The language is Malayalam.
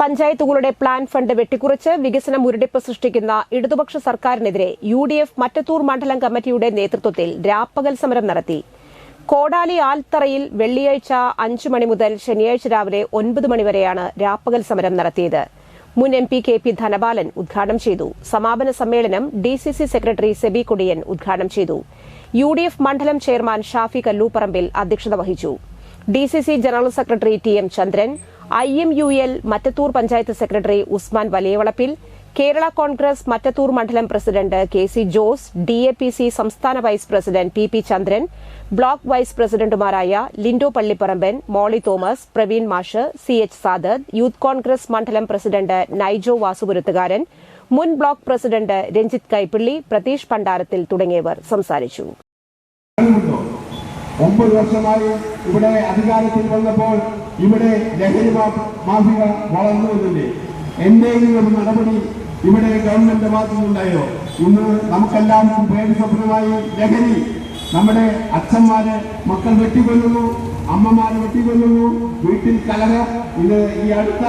പഞ്ചായത്തുകളുടെ പ്ലാൻ ഫണ്ട് വെട്ടിക്കുറച്ച് വികസന മുരടിപ്പ് സൃഷ്ടിക്കുന്ന ഇടതുപക്ഷ സർക്കാരിനെതിരെ യു ഡി എഫ് മറ്റത്തൂർ മണ്ഡലം കമ്മിറ്റിയുടെ നേതൃത്വത്തിൽ രാപ്പകൽ സമരം നടത്തി. കോടാലി ആൽത്തറയിൽ വെള്ളിയാഴ്ച അഞ്ചു മണി മുതൽ ശനിയാഴ്ച രാവിലെ ഒൻപത് മണിവരെയാണ് രാപ്പകൽ സമരം നടത്തിയത്. മുൻ M P K P Dhanapalan ഉദ്ഘാടനം ചെയ്തു. സമാപന സമ്മേളനം D C C secretary Sebi Kodiyan ഉദ്ഘാടനം ചെയ്തു. യു ഡി എഫ് മണ്ഡലം ചെയർമാൻ ഷാഫി കല്ലൂപ്പറമ്പിൽ അധ്യക്ഷത വഹിച്ചു. D C C general secretary T M Chandran I U M L Mattathur panchayat secretary Usman Valiyavalappil Kerala Congress Mattathur മണ്ഡലം president K C Jose D A P C സംസ്ഥാന vice president P P Chandran block vice പ്രസിഡന്റുമാരായ ലിൻഡോ പള്ളിപ്പറമ്പൻ മോളി തോമസ് പ്രവീൺ മാഷ് C H Sadath youth Congress മണ്ഡലം പ്രസിഡന്റ് നൈജോ വാസുപുരത്തുകാരൻ മുൻ ബ്ലോക്ക് പ്രസിഡന്റ് രഞ്ജിത് കൈപ്പിള്ളി പ്രതീഷ് ഭണ്ഡാരത്തിൽ തുടങ്ങിയവർ സംസാരിച്ചു. ഒമ്പത് വർഷമായി ഇവിടെ അധികാരത്തിൽ വന്നപ്പോൾ ഇവിടെ ലഹരി മാഫിക വളർന്നു വന്നില്ലേ? എന്തെങ്കിലും ഒരു നടപടി ഇവിടെ ഗവൺമെന്റ് ഭാഗത്തുനിന്നുണ്ടായോ ഇന്ന് നമുക്കെല്ലാവർക്കും പേടി സ്വപ്നമായി ലഹരി. നമ്മുടെ അച്ഛന്മാര് മക്കൾ വെട്ടിക്കൊല്ലുന്നു അമ്മമാര് വെട്ടിക്കൊല്ലുന്നു വീട്ടിൽ കലഹം. ഇത് ഈ അടുത്ത